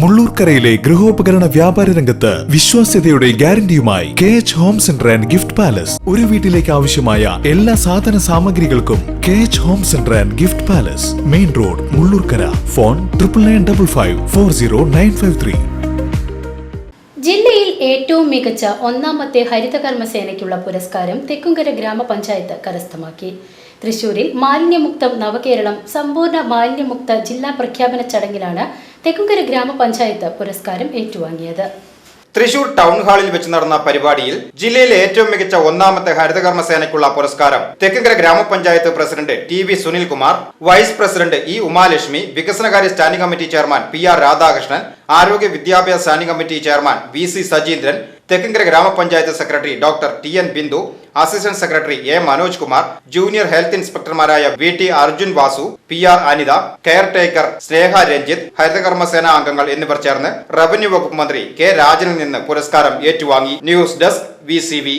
മുള്ളൂർക്കരയിലെ ഗൃഹോപകരണ വ്യാപാര രംഗത്ത് വിശ്വാസ്യതയുടെ ഗ്യാരണ്ടിയുമായി K H home centre and gift palace ഒരു വീട്ടിലേക്ക് ആവശ്യമായ എല്ലാ സാധന സാമഗ്രികൾക്കും K H home centre and gift palace main road Mullurkara. Phone triple nine double five four zero nine five three ജില്ലയിൽ ഏറ്റവും മികച്ച ഒന്നാമത്തെ ഹരിതകർമ്മ സേനയ്ക്കുള്ള പുരസ്കാരം തെക്കുംകര ഗ്രാമപഞ്ചായത്ത് കരസ്ഥമാക്കി. തൃശൂരിൽ മാലിന്യമുക്തം നവകേരളം സമ്പൂർണ മാലിന്യമുക്ത ജില്ലാ പ്രഖ്യാപന ചടങ്ങിലാണ് തെക്കുംകര ഗ്രാമപഞ്ചായത്ത് പുരസ്കാരം ഏറ്റുവാങ്ങിയത്. തൃശൂർ ടൗൺ ഹാളിൽ വെച്ച് നടന്ന പരിപാടിയിൽ ജില്ലയിലെ ഏറ്റവും മികച്ച ഒന്നാമത്തെ ഹരിതകർമ്മ സേനയ്ക്കുള്ള പുരസ്കാരം തെക്കങ്കര ഗ്രാമപഞ്ചായത്ത് president T V Sunilkumar vice president E Umalakshmi വികസനകാര്യ standing committee chairman P R Radhakrishnan ആരോഗ്യ വിദ്യാഭ്യാസ standing committee chairman V C Sajeendran Thekkankara ഗ്രാമപഞ്ചായത്ത് secretary doctor T N Bindu assistant secretary A Manoj Kumar junior health ഇൻസ്പെക്ടർമാരായ V T Arjun Vasu P R Anitha caretaker Sneha Ranjith ഹരിതകർമ്മസേന അംഗങ്ങൾ എന്നിവർ ചേർന്ന് revenue വകുപ്പ് മന്ത്രി K രാജനിൽ നിന്ന് പുരസ്കാരം ഏറ്റുവാങ്ങി. News desk V.